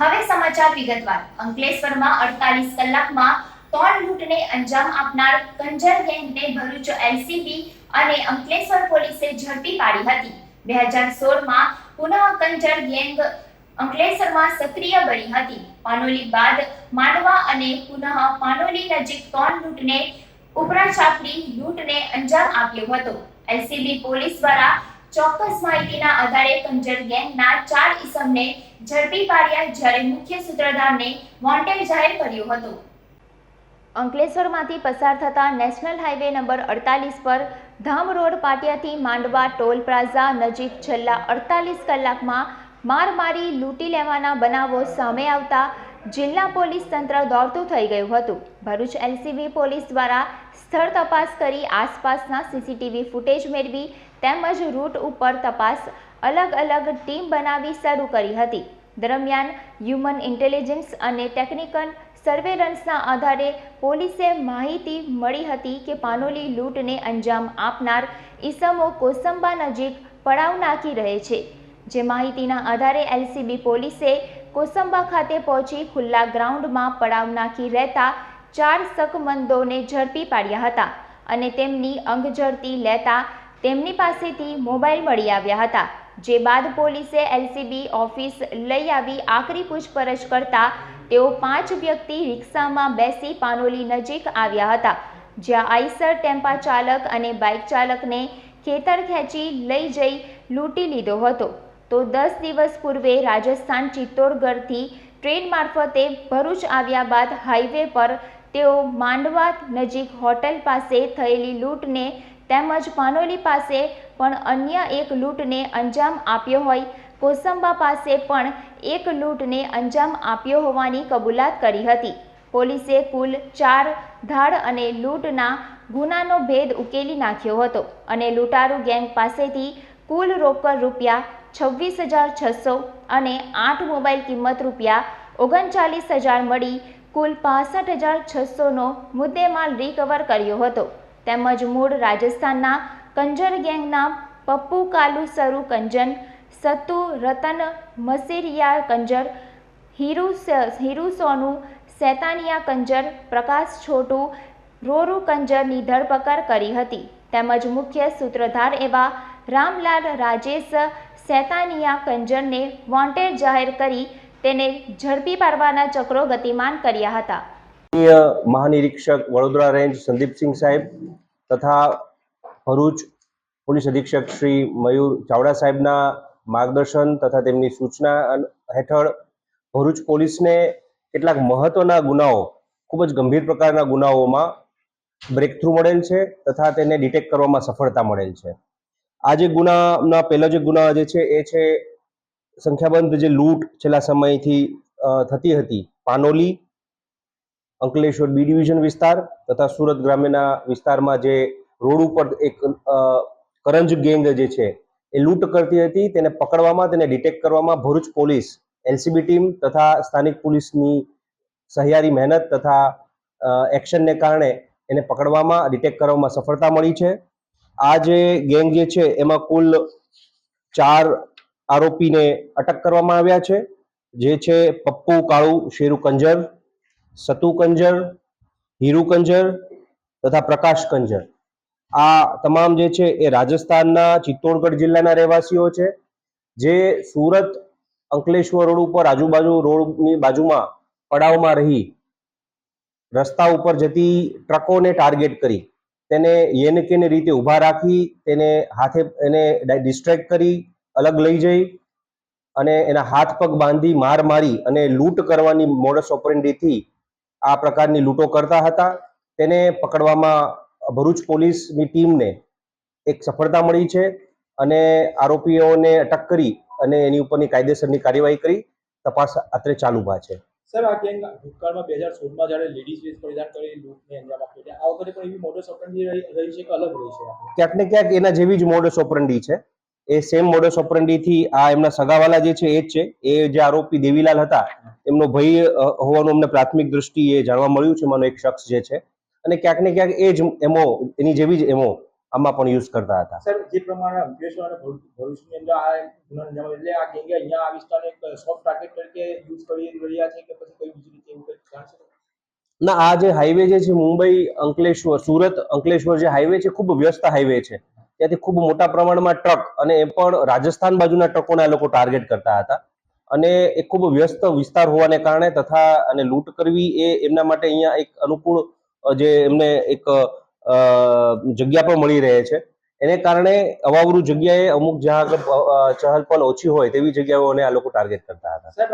હવે સમાચાર વિગતવાર. અંકલેશ્વરમાં અડતાલીસ કલાકમાં ત્રણ લૂંટને અંજામ આપનાર કંજર ગેંગને ભરૂચ એલસીબી અને અંકલેશ્વર પોલીસે ઝડપી પાડી હતી. બે હજાર સોળમાં પુનઃ કંજર ગેંગ અંકલેશ્વરમાં સક્રિય બની હતી. પાનોલી બાદ માંડવા અને પુનઃ પાનોલી નજીક ત્રણ લૂંટને ઉપરા છાપડી લૂંટને અંજામ આપ્યો હતો. એલસીબી પોલીસ દ્વારા ચોક્કસ માહિતીના આધારે કંજર ગેંગના ચાર ઇસમને ઝડપી પાડ્યા જ્યારે મુખ્ય સૂત્રધારને વોન્ટેડ જાહેર કર્યો હતો. અંકલેશ્વરમાંથી પસાર થતા નેશનલ હાઈવે નંબર અડતાલીસ પર ધામ રોડ પાટિયાથી માંડવા ટોલ પ્લાઝા નજીક છેલ્લા અડતાલીસ કલાકમાં માર મારી લૂંટી લેવાના બનાવો સામે આવતા જિલ્લા પોલીસ તંત્ર દોડતું થઈ ગયું હતું. ભરૂચ એલસીબી પોલીસ દ્વારા સ્થળ તપાસ કરી આસપાસના સીસીટીવી ફૂટેજ મેળવી તેમજ રૂટ ઉપર તપાસ અલગ અલગ ટીમ બનાવી શરૂ કરી હતી. દરમિયાન હ્યુમન ઇન્ટેલિજન્સ અને ટેકનિકલ સર્વેલન્સના આધારે પોલીસે માહિતી મળી હતી કે પાનોલી લૂંટને અંજામ આપનાર ઈસમો કોસંબા નજીક પડાવ નાખી રહે છે. જે માહિતીના આધારે એલસીબી પોલીસે કોસંબા ખાતે પહોંચી ખુલ્લા ગ્રાઉન્ડમાં પડાવ નાખી રહેતા ચાર શકમંદોને ઝડપી પાડ્યા હતા અને તેમની અંગ ઝડપી લેતા તેમની પાસેથી મોબાઈલ મળી આવ્યા હતા, જે બાદ પોલીસે એલસીબી ઓફિસ લઈ આવી આકરી પૂછપરછ કરતા તેઓ પાંચ વ્યક્તિ રિક્ષામાં બેસી પાનોલી નજીક આવ્યા હતા, જ્યાં આઈસર ટેમ્પા ચાલક અને બાઇક ચાલકને ખેતર ખેંચી લઈ જઈ લૂંટી લીધો હતો. તો દસ દિવસ પૂર્વે રાજસ્થાન ચિત્તોડગઢથી ટ્રેન મારફતે ભરૂચ આવ્યા બાદ હાઈવે પર તેઓ માંડવા નજીક હોટલ પાસે થયેલી લૂંટને તેમજ પાનોલી પાસે પણ અન્ય એક લૂંટને અંજામ આપ્યો હોય. કોસંબા પાસે પણ એક લૂંટને અંજામ આપ્યો હોવાની કબૂલાત કરી હતી. પોલીસે કુલ ચાર ધાડ અને લૂંટના ગુનાનો ભેદ ઉકેલી નાખ્યો હતો અને લૂંટારૂ ગેંગ પાસેથી કુલ રોકડ રૂપિયા છવ્વીસ હજાર છસો અને આઠ મોબાઈલ કિંમત રૂપિયા ઓગણચાલીસ હજાર મળી કુલ પાસઠ હજાર છસોનો મુદ્દેમાલ રિકવર કર્યો હતો. તેમજ મૂળ રાજસ્થાનના કંજર ગેંગના પપ્પુ કાલુ સરુ કંજન સત્તુ રતન મસીરિયા કંજર, હીરુ હીરુ સોનુ સૈતાનિયા કંજર, પ્રકાશ છોટુ, રોરુ કંજરની ધરપકડ કરી હતી. તેમજ મુખ્ય સૂત્રધાર એવા રામલાલ રાજેશ સૈતાનિયા કંજરને વોન્ટેડ જાહેર કરી તેને ઝડપી પાડવાના ચક્રો ગતિમાન કર્યા હતા. માનનીય મહાનિરીક્ષક વડોદરા રેન્જ સંદીપસિંહ સાહેબ તથા ભરૂચ પોલીસ અધિક્ષક શ્રી મયુર ચાવડા સાહેબના માર્ગદર્શન તથા તેમની સૂચના હેઠળ ભરૂચ પોલીસને કેટલાક મહત્વના ગુનાઓ, ખૂબ જ ગંભીર પ્રકારના ગુનાઓમાં બ્રેક થ્રુ મળેલ છે તથા તેને ડિટેક્ટ કરવામાં સફળતા મળેલ છે. આ જે ગુનાના, પહેલો જે ગુના જે છે એ છે સંખ્યાબંધ જે લૂંટ છેલ્લા સમયથી થતી હતી, પાનોલી અંકલેશ્વર બી ડિવિઝન વિસ્તાર તથા સુરત ગ્રામ્યના વિસ્તારમાં જે રોડ ઉપર એક કરંજ ગેંગ જે છે, એ લૂંટ કરતી હતી. તેને પકડવામાં, તેને ડિટેક્ટ કરવામાં ભરૂચ પોલીસ, એલસીબી ટીમ તથા સ્થાનિક પોલીસની સહિયારી મહેનત તથા એક્શનને કારણે એને પકડવામાં, ડિટેક્ટ કરવામાં સફળતા મળી છે. આ જે ગેંગ જે છે, એમાં કુલ ચાર આરોપીને અટક કરવામાં આવ્યા છે. જે છે પપ્પુ કાળુ શેરુ કંજર સતુ કંજર, હીરુ કંજર તથા પ્રકાશ કંજર. આ તમામ જે છે એ રાજસ્થાનના ચિત્તોડગઢ જિલ્લાના રહેવાસીઓ છે, જે સુરત અંકલેશ્વર રોડ ઉપર આજુબાજુ રોડની બાજુમાં પડાવમાં રહી રસ્તા ઉપર જતી ટ્રકોને ટાર્ગેટ કરી, તેને યેન કેને રીતે ઊભા રાખી, તેને હાથે એને ડિસ્ટ્રેક્ટ કરી, અલગ લઈ જઈ અને એના હાથ પગ બાંધી માર મારી અને લૂંટ કરવાની મોડસ ઓપરેન્ડીથી આ પ્રકારની લૂંટો કરતા હતા. તેને પકડવામાં ભરૂચ પોલીસની ટીમને એક સફળતા મળી છે અને આરોપીઓને અટક કરી અને એની ઉપરની કાયદેસરની કાર્યવાહી કરી. તપાસ અત્રે ચાલુમાં છે. સર આ ગેંગ ભૂતકાળમાં બે હજાર સોળમાં જ્યારે લેડીઝ વેશ પરિધાન કરી લૂંટને અંજામ આપ્યો છે આ વખતે પણ એવી મોડસ ઓપરેન્ડી રહી છે કે અલગ રહી છે? ક્યાંક ને ક્યાંક એના જેવી જ મોડસ ઓપરંડી છે. એ સેમ મોડસ ઓપરંડીથી આ એમના સગાવાલા જે છે એ જ છે. એ જે આરોપી દેવીલાલ હતા એમનો ભય હોવાનું અમને પ્રાથમિક દ્રષ્ટિએ જાણવા મળ્યું છે માનો એક શખ્સ જે છે. અને ક્યાંક ને ક્યાંક એ જ એમો એની જેવી જ એમો આમાં પણ યુઝ કરતા હતા. સર જે પ્રમાણે અંકલેશ્વર અને ભરૂચની અંદર આ ગુનો અંજામ એટલે આ ગેંગે અહીંયા આ વિસ્તારને એક સોફ્ટ ટાર્ગેટ તરીકે યુઝ કરી રહ્યા છે કે પછી કોઈ બીજી રીતે એવું કંઈક જાણશે ના આ જે હાઈવે જે છે મુંબઈ અંકલેશ્વર સુરત અંકલેશ્વર જે હાઈવે છે ખૂબ વ્યસ્ત હાઈવે છે. ત્યાંથી ખૂબ મોટા પ્રમાણમાં ટ્રક અને એ પણ રાજસ્થાન બાજુના ટ્રકોને આ લોકો ટાર્ગેટ કરતા હતા. અને એ ખૂબ વ્યસ્ત વિસ્તાર હોવાને કારણે તથા અને લૂંટ કરવી એ એમના માટે અહીંયા એક અનુકૂળ જે એમને એક જગ્યા પણ મળી રહે છે. એને કારણે અવાવરું જગ્યાએ અમુક જ્યાં આગળ ચહલ પહલ ઓછી હોય તેવી જગ્યાઓને આ લોકો ટાર્ગેટ કરતા હતા.